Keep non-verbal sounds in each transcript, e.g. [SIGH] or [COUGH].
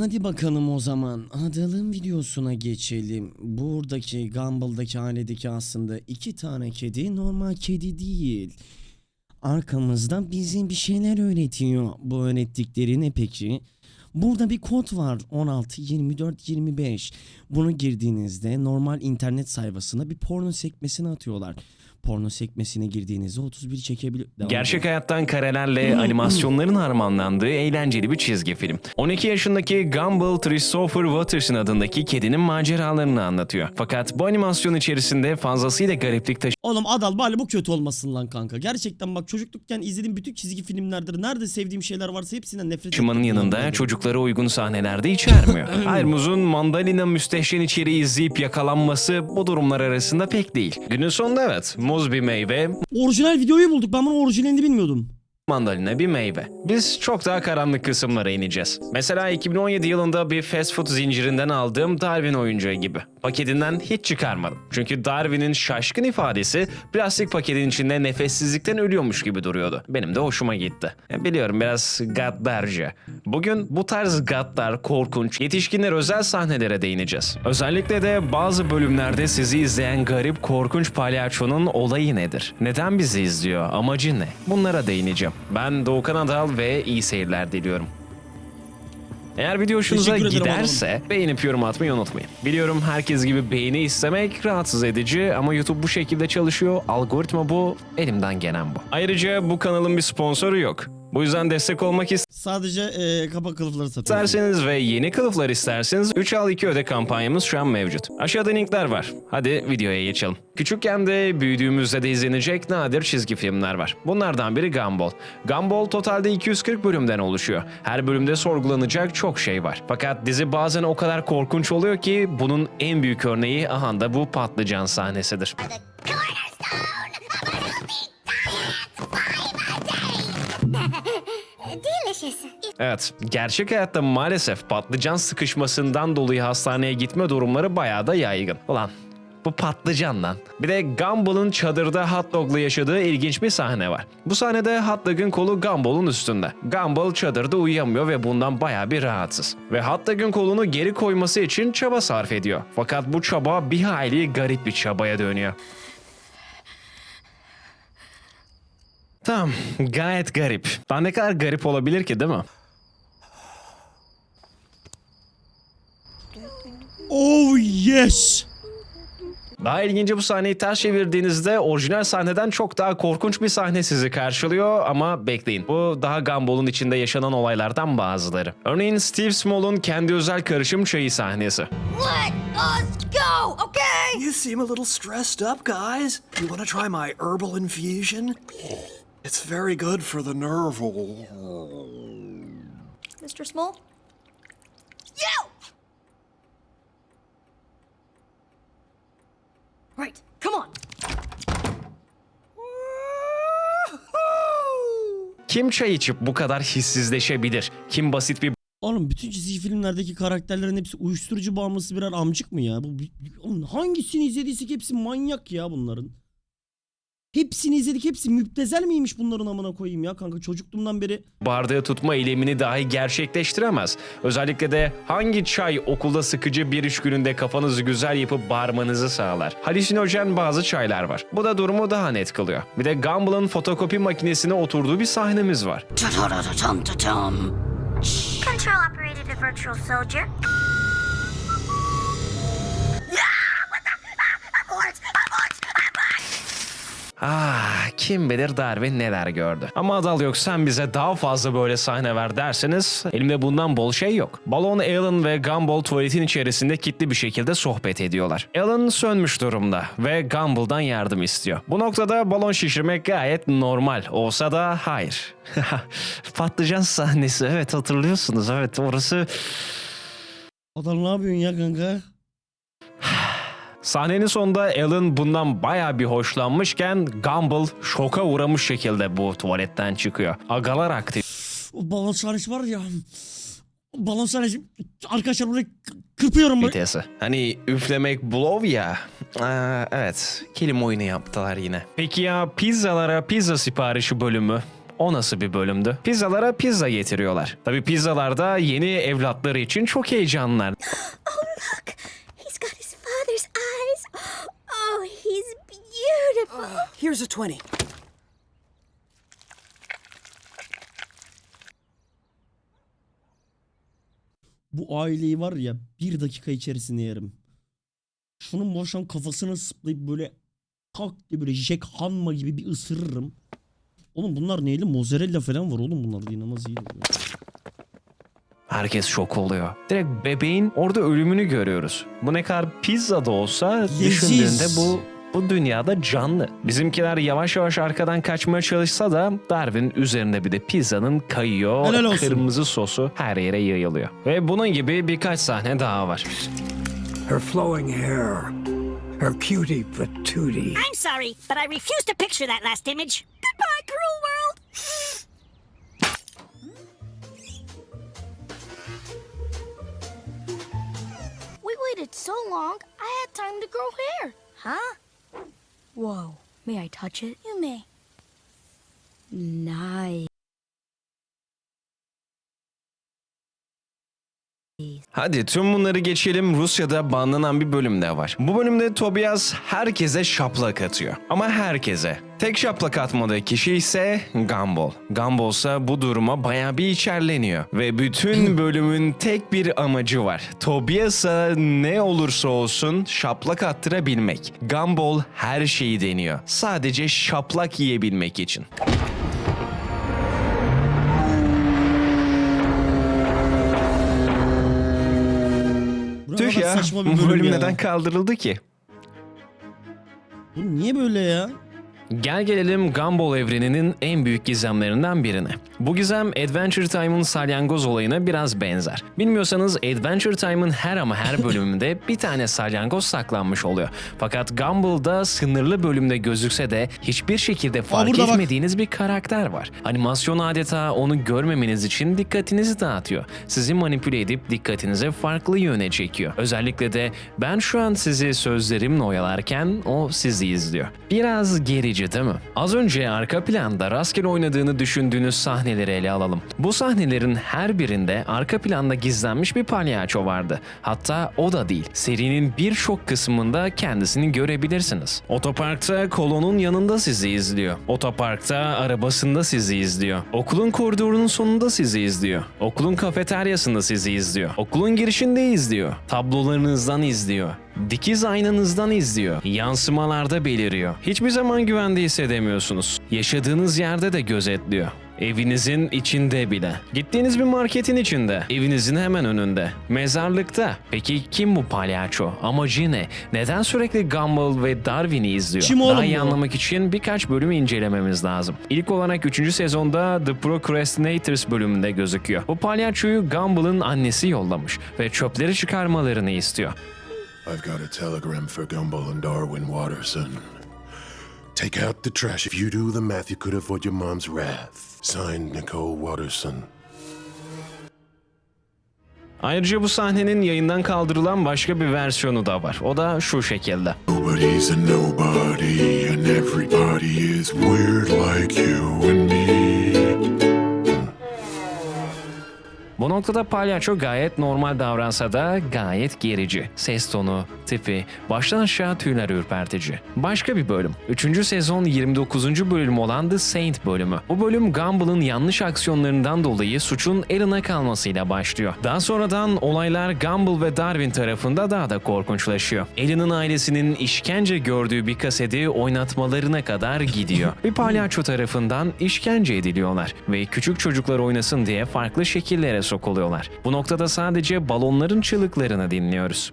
Hadi bakalım o zaman Adal'ın videosuna geçelim. Buradaki Gumball'daki ailedeki aslında iki tane kedi normal kedi değil. Arkamızda bize bir şeyler öğretiyor. Bu öğrettikleri ne peki? Burada bir kod var 16 24 25. Bunu girdiğinizde normal internet sayfasına bir porno sekmesine atıyorlar. Porno sekmesine girdiğinizde 31 çekebilir. Devam Gerçek edelim. hayattan karelerle [LAUGHS] animasyonların harmanlandığı eğlenceli bir çizgi film. 12 yaşındaki Gumball Christopher Watterson adındaki kedinin maceralarını anlatıyor. Fakat bu animasyon içerisinde fazlasıyla gariplik Oğlum Adal bari bu kötü olmasın lan kanka. Gerçekten bak çocuklukken izlediğim bütün çizgi filmlerdir. Nerede sevdiğim şeyler varsa hepsinden nefret lan yanında böyle. çocuklara uygun sahnelerde içermiyor. [LAUGHS] Ayrmuz'un mandalina müstehcen içeriği izleyip yakalanması bu durumlar arasında pek değil. Günün sonunda evet, muz bir meyve, Orijinal videoyu bulduk. Ben bunun orijinalini bilmiyordum. Mandalina bir meyve. Biz çok daha karanlık kısımlara ineceğiz. Mesela 2017 yılında bir fast food zincirinden aldığım Darwin oyuncağı gibi. Paketinden hiç çıkarmadım. Çünkü Darwin'in şaşkın ifadesi plastik paketin içinde nefessizlikten ölüyormuş gibi duruyordu. Benim de hoşuma gitti. Ya Biliyorum biraz gaddarca. Bugün bu tarz gaddar, korkunç, yetişkinler özel sahnelere değineceğiz. Özellikle de bazı bölümlerde sizi izleyen garip, korkunç palyaçonun olayı nedir? Neden bizi izliyor? Amacı ne? Bunlara değineceğim. Ben Doğukan Adal ve iyi seyirler diliyorum. Eğer video hoşunuza Teşekkür ederim giderse beğenip yorum atmayı unutmayın. Biliyorum herkes gibi beğeni istemek rahatsız edici ama YouTube bu şekilde çalışıyor. Algoritma bu, elimden gelen bu. Ayrıca bu kanalın bir sponsoru yok. Bu yüzden destek olmak Sadece eee kapa kılıfları satıyorum. isterseniz ve yeni kılıflar isterseniz 3 al 2 öde kampanyamız şu an mevcut. Aşağıda linkler var. Hadi videoya geçelim. Küçükken de büyüdüğümüzde de izlenecek nadir çizgi filmler var. Bunlardan biri Gumball. Gumball totalde 240 bölümden oluşuyor. Her bölümde sorgulanacak çok şey var. Fakat dizi bazen o kadar korkunç oluyor ki bunun en büyük örneği aha da bu patlıcan sahnesidir. Delicious. Evet, gerçek hayatta maalesef patlıcan sıkışmasından dolayı hastaneye gitme durumları bayağı da yaygın. Ulan bu patlıcan lan. Bir de Gumball'ın çadırda hot dog'la yaşadığı ilginç bir sahne var. Bu sahnede hot dog'ın kolu Gumball'un üstünde. Gumball çadırda uyuyamıyor ve bundan bayağı bir rahatsız. Ve hot dog'ın kolunu geri koyması için çaba sarf ediyor. Fakat bu çaba bir hayli garip bir çabaya dönüyor. Tamam, gayet garip. Daha ne kadar garip olabilir ki değil mi? Oh yes. Daha ilginci bu sahneyi ters çevirdiğinizde orijinal sahneden çok daha korkunç bir sahne sizi karşılıyor ama bekleyin. Bu daha Gumball'un içinde yaşanan olaylardan bazıları. Örneğin Steve Small'un kendi özel karışım çayı sahnesi. Let us go, okay? You seem a little stressed up, guys. You want to try my herbal infusion? It's very good for the nerve. Mr. Small? You! Right, come on. Kim çay içip bu kadar hissizleşebilir? Kim basit bir Oğlum bütün çizgi filmlerdeki karakterlerin hepsi uyuşturucu bağımlısı birer amcık mı ya? Bu, oğlum hangisini izlediysek hepsi manyak ya bunların. Hepsini izledik hepsi müptezel miymiş bunların amına koyayım ya kanka çocukluğumdan beri. bardağı tutma eylemini dahi gerçekleştiremez. Özellikle de hangi çay okulda sıkıcı bir iş gününde kafanızı güzel yapıp bağırmanızı sağlar. Halüsinojen bazı çaylar var. Bu da durumu daha net kılıyor. Bir de Gumball'ın fotokopi makinesine oturduğu bir sahnemiz var. Control operated a virtual soldier. Ah kim bilir Darwin neler gördü. Ama Adal yok sen bize daha fazla böyle sahne ver derseniz elimde bundan bol şey yok. Balon Alan ve Gumball tuvaletin içerisinde kilitli bir şekilde sohbet ediyorlar. Alan sönmüş durumda ve Gumball'dan yardım istiyor. Bu noktada balon şişirmek gayet normal olsa da hayır. [LAUGHS] Patlıcan sahnesi evet hatırlıyorsunuz evet orası Adam ne yapıyorsun ya kanka? Sahnenin sonunda Alan bundan baya bir hoşlanmışken Gumball şoka uğramış şekilde bu tuvaletten çıkıyor. Agalar aktif. O balon sahnesi var ya. Balon sahnesi arkadaşlar burayı kırpıyorum. vitesi. Hani üflemek blow ya. Aa, evet. Kelime oyunu yaptılar yine. Peki ya pizzalara pizza siparişi bölümü? O nasıl bir bölümdü? Pizzalara pizza getiriyorlar. Tabii pizzalar da yeni evlatları için çok heyecanlılar. Oh, [LAUGHS] look. He's got his father's eyes. Oh, he's beautiful. Here's a 20. Bu aileyi var ya bir dakika içerisinde yerim. Şunun boşan kafasına sıplayıp böyle tak diye böyle Jack Hanma gibi bir ısırırım. Oğlum bunlar neyli? Mozzarella falan var oğlum bunlarda inanılmaz iyi. Herkes şok oluyor. Direkt bebeğin orada ölümünü görüyoruz. Bu ne kadar pizza da olsa Leziz. düşündüğünde bu bu dünyada canlı. Bizimkiler yavaş yavaş arkadan kaçmaya çalışsa da Darwin üzerinde bir de pizzanın kayıyor. Helal olsun. Kırmızı sosu her yere yayılıyor. Ve bunun gibi birkaç sahne daha var. Her flowing hair, her cutie patootie. I'm sorry, but I refuse to picture that last image. Goodbye, cruel world. We waited so long, I had time to grow hair. Huh? Whoa. May I touch it? You may. Nice. Hadi tüm bunları geçelim. Rusya'da banlanan bir bölüm de var. Bu bölümde Tobias herkese şaplak atıyor. Ama herkese. Tek şaplak atmadığı kişi ise Gumball. Gumball ise bu duruma baya bir içerleniyor. Ve bütün [LAUGHS] bölümün tek bir amacı var. Tobias'a ne olursa olsun şaplak attırabilmek. Gumball her şeyi deniyor. Sadece şaplak yiyebilmek için. Ya. saçma bir Bu bölüm, bölüm ya. neden kaldırıldı ki? Bu niye böyle ya? Gel gelelim Gumball evreninin en büyük gizemlerinden birine. Bu gizem Adventure Time'ın salyangoz olayına biraz benzer. Bilmiyorsanız Adventure Time'ın her ama her [LAUGHS] bölümünde bir tane salyangoz saklanmış oluyor. Fakat Gumball'da sınırlı bölümde gözükse de hiçbir şekilde fark burada bak. etmediğiniz bir karakter var. Animasyon adeta onu görmemeniz için dikkatinizi dağıtıyor. Sizi manipüle edip dikkatinizi farklı yöne çekiyor. Özellikle de ben şu an sizi sözlerimle oyalarken o sizi izliyor. Biraz gerici değil mi? Az önce arka planda rastgele oynadığını düşündüğünüz sahneleri ele alalım. Bu sahnelerin her birinde arka planda gizlenmiş bir palyaço vardı. Hatta o da değil. Serinin birçok kısmında kendisini görebilirsiniz. Otoparkta kolonun yanında sizi izliyor. Otoparkta arabasında sizi izliyor. Okulun koridorunun sonunda sizi izliyor. Okulun kafeteryasında sizi izliyor. Okulun girişinde izliyor. Tablolarınızdan izliyor. Dikiz aynanızdan izliyor. Yansımalarda beliriyor. Hiçbir zaman güvende hissedemiyorsunuz. Yaşadığınız yerde de gözetliyor. Evinizin içinde bile. Gittiğiniz bir marketin içinde. Evinizin hemen önünde. Mezarlıkta. Peki kim bu palyaço? Amacı ne? Neden sürekli Gumball ve Darwin'i izliyor? Kim oğlum Daha iyi bu? anlamak için birkaç bölümü incelememiz lazım. İlk olarak 3. sezonda The Procrastinators bölümünde gözüküyor. Bu palyaçoyu Gumball'ın annesi yollamış ve çöpleri çıkarmalarını istiyor. I've got a telegram for Gumball and Darwin Watterson. Take out the trash. If you do the math, you could avoid your mom's wrath. Signed, Nicole Watterson. Ayrıca bu sahnenin yayından kaldırılan başka bir versiyonu da var. O da şu şekilde. Nobody's a nobody, and everybody is weird like you and me. Bu noktada palyaço gayet normal davransa da gayet gerici. Ses tonu, tipi, baştan aşağı tüyler ürpertici. Başka bir bölüm. 3. sezon 29. bölüm olan The Saint bölümü. Bu bölüm Gumball'ın yanlış aksiyonlarından dolayı suçun Alan'a kalmasıyla başlıyor. Daha sonradan olaylar Gumball ve Darwin tarafında daha da korkunçlaşıyor. Alan'ın ailesinin işkence gördüğü bir kaseti oynatmalarına kadar gidiyor. bir palyaço tarafından işkence ediliyorlar ve küçük çocuklar oynasın diye farklı şekillere sokuluyorlar. Bu noktada sadece balonların çığlıklarını dinliyoruz.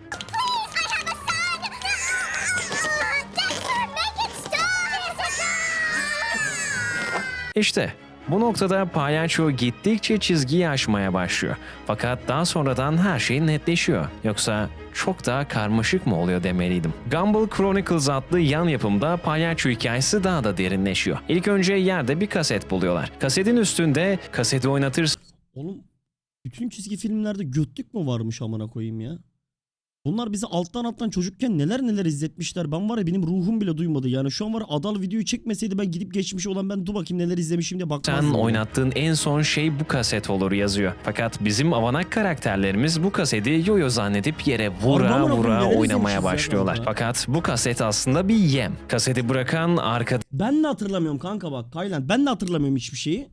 İşte bu noktada palyaço gittikçe çizgiyi aşmaya başlıyor. Fakat daha sonradan her şey netleşiyor. Yoksa çok daha karmaşık mı oluyor demeliydim. Gumball Chronicles adlı yan yapımda palyaço hikayesi daha da derinleşiyor. İlk önce yerde bir kaset buluyorlar. Kasetin üstünde kaseti oynatır Oğlum bütün çizgi filmlerde götlük mü varmış amına koyayım ya? Bunlar bizi alttan alttan çocukken neler neler izletmişler. Ben var ya benim ruhum bile duymadı. Yani şu an var ya Adal videoyu çekmeseydi ben gidip geçmiş olan ben dur bakayım neler izlemişim diye Sen bakmazdım. ya. oynattığın en son şey bu kaset olur yazıyor. Fakat bizim avanak karakterlerimiz bu kaseti yoyo zannedip yere Harbi vura amına koyayım, vura neler oynamaya izlemişiz ya başlıyorlar. Fakat bu kaset aslında bir yem. Kaseti bırakan arkada Ben de hatırlamıyorum kanka bak Kaylan. Ben de hatırlamıyorum hiçbir şeyi.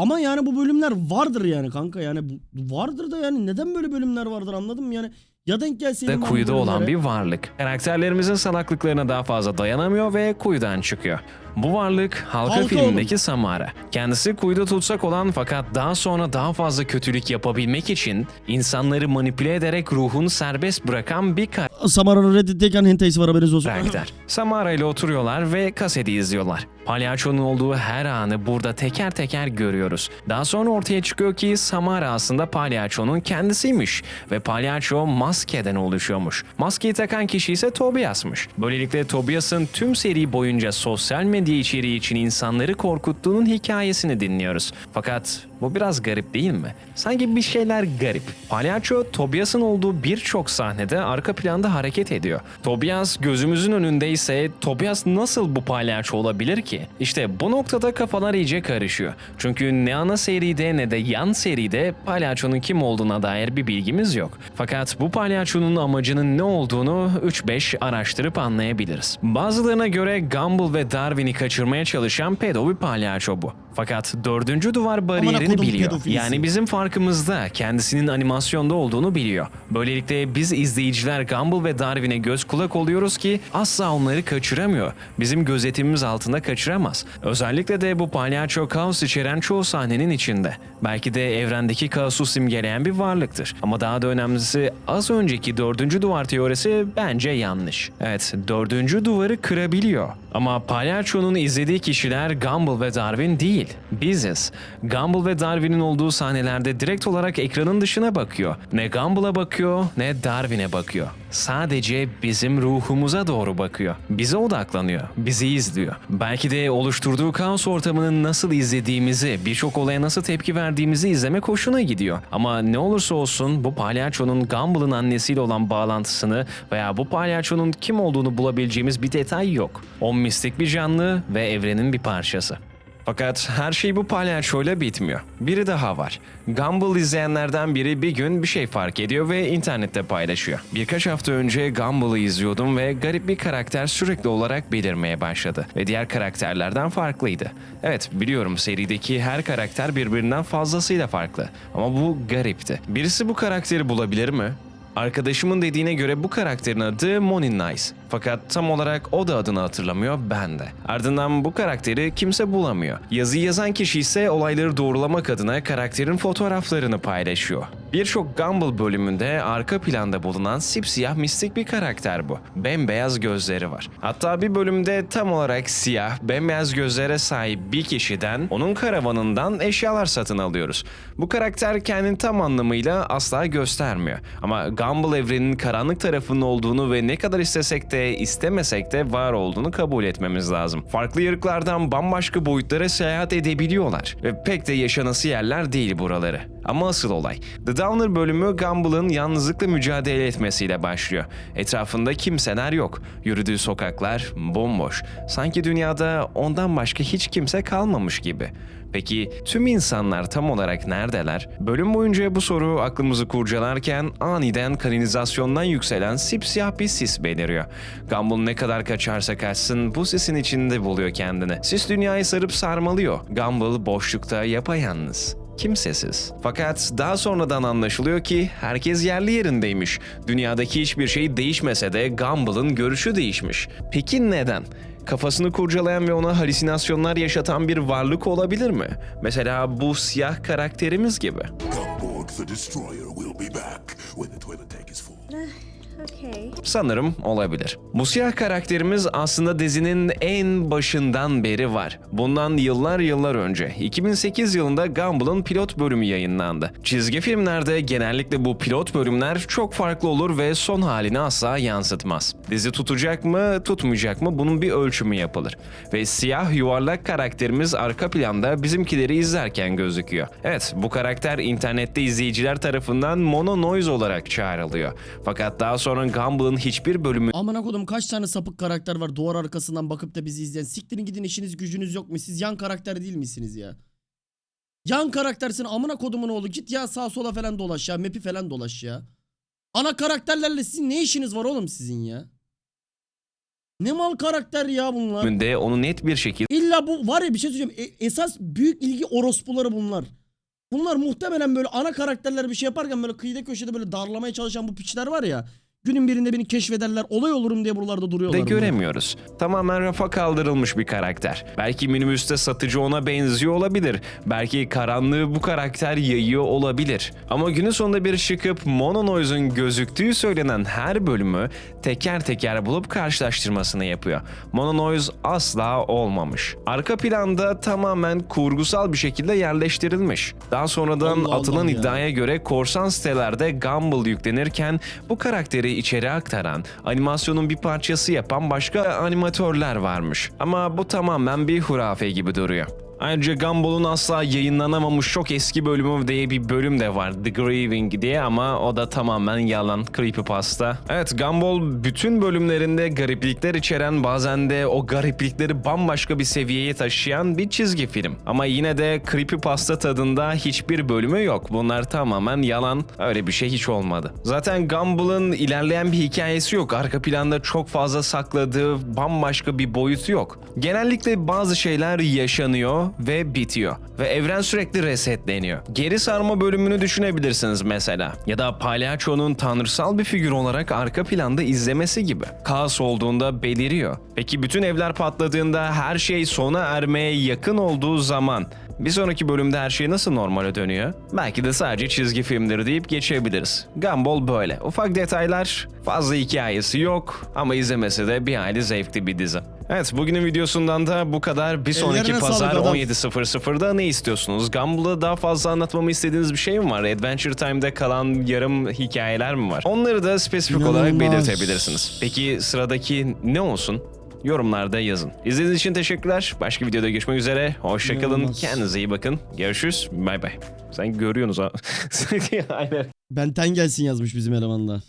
Ama yani bu bölümler vardır yani kanka yani bu vardır da yani neden böyle bölümler vardır anladın mı yani ya denk ben bu kuyuda olan bir varlık. Karakterlerimizin salaklıklarına daha fazla dayanamıyor ve kuyudan çıkıyor. Bu varlık Halka, Halka filmindeki Samara. Kendisi kuyuda tutsak olan fakat daha sonra daha fazla kötülük yapabilmek için insanları manipüle ederek ruhunu serbest bırakan bir Samara'nın Reddit'teyken hentayisi var haberiniz olsun. karakter. Samara ile oturuyorlar ve kaseti izliyorlar. Palyaçonun olduğu her anı burada teker teker görüyoruz. Daha sonra ortaya çıkıyor ki Samara aslında palyaçonun kendisiymiş ve palyaço maskeden oluşuyormuş. Maskeyi takan kişi ise Tobias'mış. Böylelikle Tobias'ın tüm seri boyunca sosyal medya içeriği için insanları korkuttuğunun hikayesini dinliyoruz. Fakat bu biraz garip değil mi? Sanki bir şeyler garip. Palyaço Tobias'ın olduğu birçok sahnede arka planda hareket ediyor. Tobias gözümüzün önündeyse Tobias nasıl bu palyaço olabilir ki? İşte bu noktada kafalar iyice karışıyor. Çünkü ne ana seride ne de yan seride palyaçonun kim olduğuna dair bir bilgimiz yok. Fakat bu palyaçonun amacının ne olduğunu 3-5 araştırıp anlayabiliriz. Bazılarına göre Gumball ve Darwin'i kaçırmaya çalışan pedo bir palyaço bu. Fakat dördüncü duvar bariyerini kodum biliyor. Yani bizim farkımızda kendisinin animasyonda olduğunu biliyor. Böylelikle biz izleyiciler Gumball ve Darwin'e göz kulak oluyoruz ki asla onları kaçıramıyor. Bizim gözetimimiz altında kaçıramaz. Özellikle de bu palyaço kaos içeren çoğu sahnenin içinde. Belki de evrendeki kaosu simgeleyen bir varlıktır. Ama daha da önemlisi az önceki dördüncü duvar teorisi bence yanlış. Evet dördüncü duvarı kırabiliyor. Ama palyaçonun izlediği kişiler Gumball ve Darwin değil. Biziz. Gumball ve Darwin'in olduğu sahnelerde direkt olarak ekranın dışına bakıyor. Ne Gumball'a bakıyor ne Darwin'e bakıyor. Sadece bizim ruhumuza doğru bakıyor. Bize odaklanıyor. Bizi izliyor. Belki de oluşturduğu kaos ortamının nasıl izlediğimizi, birçok olaya nasıl tepki verdiğimizi izlemek hoşuna gidiyor. Ama ne olursa olsun bu palyaçonun Gumball'ın annesiyle olan bağlantısını veya bu palyaçonun kim olduğunu bulabileceğimiz bir detay yok. O mistik bir canlı ve evrenin bir parçası. Fakat her şey bu palyaçoyla bitmiyor. Biri daha var. Gumball izleyenlerden biri bir gün bir şey fark ediyor ve internette paylaşıyor. Birkaç hafta önce Gumball'ı izliyordum ve garip bir karakter sürekli olarak belirmeye başladı. Ve diğer karakterlerden farklıydı. Evet biliyorum serideki her karakter birbirinden fazlasıyla farklı. Ama bu garipti. Birisi bu karakteri bulabilir mi? Arkadaşımın dediğine göre bu karakterin adı Monin Nice. Fakat tam olarak o da adını hatırlamıyor ben de. Ardından bu karakteri kimse bulamıyor. Yazıyı yazan kişi ise olayları doğrulamak adına karakterin fotoğraflarını paylaşıyor. Birçok Gumball bölümünde arka planda bulunan sipsiyah mistik bir karakter bu. Bembeyaz gözleri var. Hatta bir bölümde tam olarak siyah, bembeyaz gözlere sahip bir kişiden onun karavanından eşyalar satın alıyoruz. Bu karakter kendini tam anlamıyla asla göstermiyor. Ama Gumball evreninin karanlık tarafının olduğunu ve ne kadar istesek de istemesek de var olduğunu kabul etmemiz lazım. Farklı yarıklardan bambaşka boyutlara seyahat edebiliyorlar. Ve pek de yaşanası yerler değil buraları. Ama asıl olay. The Downer bölümü Gumball'ın yalnızlıkla mücadele etmesiyle başlıyor. Etrafında kimseler yok. Yürüdüğü sokaklar bomboş. Sanki dünyada ondan başka hiç kimse kalmamış gibi. Peki tüm insanlar tam olarak neredeler? Bölüm boyunca bu soru aklımızı kurcalarken aniden kanalizasyondan yükselen sipsiyah bir sis beliriyor. Gumball ne kadar kaçarsa kaçsın bu sisin içinde buluyor kendini. Sis dünyayı sarıp sarmalıyor. Gumball boşlukta yapayalnız kimsesiz. Fakat daha sonradan anlaşılıyor ki herkes yerli yerindeymiş. Dünyadaki hiçbir şey değişmese de Gumball'ın görüşü değişmiş. Peki neden? Kafasını kurcalayan ve ona halüsinasyonlar yaşatan bir varlık olabilir mi? Mesela bu siyah karakterimiz gibi. Sanırım olabilir. Bu siyah karakterimiz aslında dizinin en başından beri var. Bundan yıllar yıllar önce 2008 yılında Gumball'ın pilot bölümü yayınlandı. Çizgi filmlerde genellikle bu pilot bölümler çok farklı olur ve son halini asla yansıtmaz. Dizi tutacak mı, tutmayacak mı bunun bir ölçümü yapılır. Ve siyah yuvarlak karakterimiz arka planda bizimkileri izlerken gözüküyor. Evet, bu karakter internette izleyiciler tarafından Mono Noise olarak çağrılıyor. Fakat daha sonra Gumball'ın hiçbir bölümü Amına kodum kaç tane sapık karakter var duvar arkasından bakıp da bizi izleyen. Siktirin gidin işiniz gücünüz yok mu? Siz yan karakter değil misiniz ya? Yan karaktersin amına kodumun oğlu git ya sağa sola falan dolaş ya map'i falan dolaş ya. Ana karakterlerle sizin ne işiniz var oğlum sizin ya? Ne mal karakter ya bunlar? bölümünde onu net bir şekilde İlla bu var ya bir şey söyleyeceğim. E- esas büyük ilgi orospuları bunlar. Bunlar muhtemelen böyle ana karakterler bir şey yaparken böyle kıyıda köşede böyle darlamaya çalışan bu piçler var ya. Günün birinde beni keşfederler olay olurum diye buralarda duruyorlar. de göremiyoruz. Tamamen rafa kaldırılmış bir karakter. Belki minibüste satıcı ona benziyor olabilir. Belki karanlığı bu karakter yayıyor olabilir. Ama günün sonunda bir çıkıp Mono Noise'un gözüktüğü söylenen her bölümü teker teker bulup karşılaştırmasını yapıyor. Mono Noise asla olmamış. Arka planda tamamen kurgusal bir şekilde yerleştirilmiş. Daha sonradan Allah Allah atılan ya. iddiaya göre korsan sitelerde Gumball yüklenirken bu karakteri içeri aktaran, animasyonun bir parçası yapan başka animatörler varmış. Ama bu tamamen bir hurafe gibi duruyor. Ayrıca Gumball'un asla yayınlanamamış çok eski bölümü diye bir bölüm de var. The Grieving diye ama o da tamamen yalan. Creepypasta. Evet Gumball bütün bölümlerinde gariplikler içeren bazen de o gariplikleri bambaşka bir seviyeye taşıyan bir çizgi film. Ama yine de Creepypasta tadında hiçbir bölümü yok. Bunlar tamamen yalan. Öyle bir şey hiç olmadı. Zaten Gumball'ın ilerleyen bir hikayesi yok. Arka planda çok fazla sakladığı bambaşka bir boyutu yok. Genellikle bazı şeyler yaşanıyor ve bitiyor. Ve evren sürekli resetleniyor. Geri sarma bölümünü düşünebilirsiniz mesela. Ya da palyaçonun tanrısal bir figür olarak arka planda izlemesi gibi. Kaos olduğunda beliriyor. Peki bütün evler patladığında her şey sona ermeye yakın olduğu zaman bir sonraki bölümde her şey nasıl normale dönüyor? Belki de sadece çizgi filmdir deyip geçebiliriz. Gumball böyle. Ufak detaylar, fazla hikayesi yok ama izlemesi de bir hayli zevkli bir dizi. Evet bugünün videosundan da bu kadar. Bir sonraki Ellerine pazar sağlık adam. 17.00'da ne istiyorsunuz? Gumball'da daha fazla anlatmamı istediğiniz bir şey mi var? Adventure Time'da kalan yarım hikayeler mi var? Onları da spesifik olarak İnanılmaz. belirtebilirsiniz. Peki sıradaki ne olsun? Yorumlarda yazın. İzlediğiniz için teşekkürler. Başka videoda görüşmek üzere. Hoşçakalın. İnanılmaz. Kendinize iyi bakın. Görüşürüz. Bay bay. Sen görüyorsunuz ha. [LAUGHS] Aynen. Benten gelsin yazmış bizim elemanda.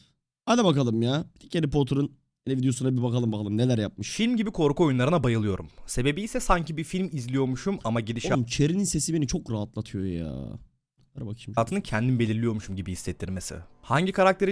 Hadi bakalım ya. Bir Harry Potter'ın hele videosuna bir bakalım bakalım neler yapmış. Film gibi korku oyunlarına bayılıyorum. Sebebi ise sanki bir film izliyormuşum ama Oğlum Cherry'nin sesi beni çok rahatlatıyor ya. Ver bakayım. gidişatını kendim belirliyormuşum gibi hissettirmesi. Hangi karakteri